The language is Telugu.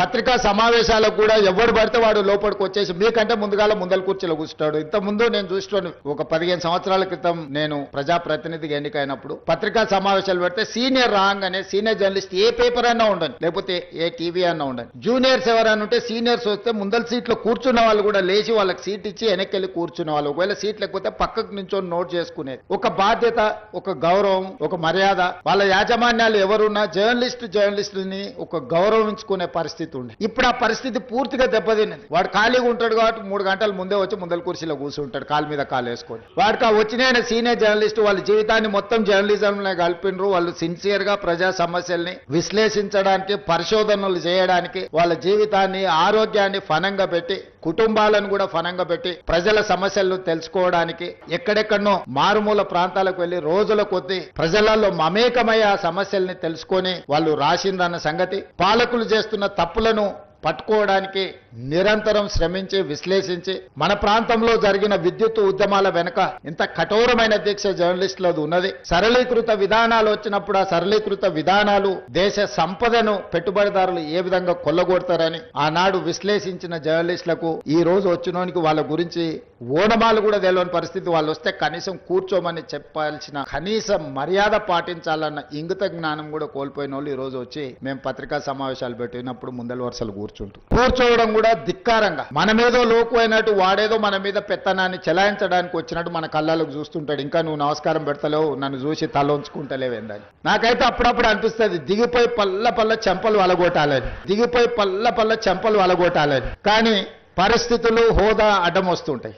పత్రికా సమావేశాలకు కూడా ఎవడు పడితే వాడు లోపలికి వచ్చేసి మీకంటే ముందుగాల ముందల కుర్చీలో కూర్చుంటాడు. ఇంత ముందు నేను చూస్తాను ఒక పదిహేను సంవత్సరాల క్రితం నేను ప్రజాప్రతినిధిగా ఎన్నికైనప్పుడు పత్రికా సమావేశాలు పెడితే సీనియర్ రాగానే సీనియర్ జర్నలిస్ట్ ఏ పేపర్ అన్నా ఉండండి లేకపోతే ఏ టీవీ అన్నా ఉండండి జూనియర్స్ ఎవరైనా ఉంటే సీనియర్స్ వస్తే ముందల సీట్లో కూర్చున్న వాళ్ళు కూడా లేచి వాళ్ళకి సీట్ ఇచ్చి వెనక్కి వెళ్ళి కూర్చున్న వాళ్ళు. ఒకవేళ సీట్ లేకపోతే పక్కకు నుంచో నోట్ చేసుకునేది. ఒక బాధ్యత ఒక గౌరవం ఒక మర్యాద. వాళ్ళ యాజమాన్యాలు ఎవరున్నా జర్నలిస్ట్ జర్నలిస్టుని ఒక గౌరవించుకునే పరిస్థితి ఉంది ఇప్పుడు ఆ పరిస్థితి పూర్తిగా దెబ్బతిన్నది. వాడు ఖాళీగా ఉంటాడు కాబట్టి మూడు గంటల ముందే వచ్చి ముందల కుర్చీలో కూర్చుంటాడు కాలు మీద కాలు వేసుకొని. వాడికి ఆ వచ్చిన సీనియర్ జర్నలిస్ట్ వాళ్ళ జీవితాన్ని మొత్తం జర్నలిజంలో కలిపినరు వాళ్ళు సిన్సియర్గా ప్రజా సమస్యల్ని విశ్లేషించడానికి పరిశోధనలు చేయడానికి వాళ్ళ జీవితాన్ని ఆరోగ్యాన్ని ఫనంగా పెట్టి కుటుంబాలను కూడా ఫనంగా పెట్టి ప్రజల సమస్యలను తెలుసుకోవడానికి ఎక్కడెక్కడనో మారుమూల ప్రాంతాలకు వెళ్ళి రోజుల కొద్దీ ప్రజలలో మమేకమై ఆ సమస్యల్ని తెలుసుకొని వాళ్ళు రాసిందన్న సంగతి పాలకులు చేస్తున్న తప్పులను పట్టుకోవడానికి నిరంతరం శ్రమించి విశ్లేషించి మన ప్రాంతంలో జరిగిన విద్యుత్ ఉద్యమాల వెనుక ఇంత కఠోరమైన దీక్ష జర్నలిస్టులది ఉన్నది. సరళీకృత విధానాలు వచ్చినప్పుడు ఆ సరళీకృత విధానాలు దేశ సంపదను పెట్టుబడిదారులు ఏ విధంగా కొల్లగొడతారని ఆనాడు విశ్లేషించిన జర్నలిస్టులకు ఈ రోజు వచ్చినోనికి వాళ్ళ గురించి ఓనమాలు కూడా తెలియని పరిస్థితి. వాళ్ళు వస్తే కనీసం కూర్చోమని చెప్పాల్సిన కనీస మర్యాద పాటించాలన్న ఇంగిత జ్ఞానం కూడా కోల్పోయిన వాళ్ళు ఈ రోజు వచ్చి మేము పత్రికా సమావేశాలు పెట్టినప్పుడు ముందల వరుసలు కూర్చుంటాం కూర్చోవడం కూడా ధిక్కారంగా. మనమేదో లోకు అయినట్టు వాడేదో మన మీద పెత్తనాన్ని చెలాయించడానికి వచ్చినట్టు మన కళ్ళలోకి చూస్తుంటాడు. ఇంకా నువ్వు నమస్కారం పెడతలేవు నన్ను చూసి తల ఉంచుకుంటలేవేందని నాకైతే అప్పుడప్పుడు అనిపిస్తుంది దిగిపోయి పల్ల పల్ల చెంపలు వలగొట్టాలని. దిగిపోయి పల్ల పల్ల చెంపలు వలగొట్టాలని. కానీ పరిస్థితులు హోదా అడ్డం వస్తుంటాయి.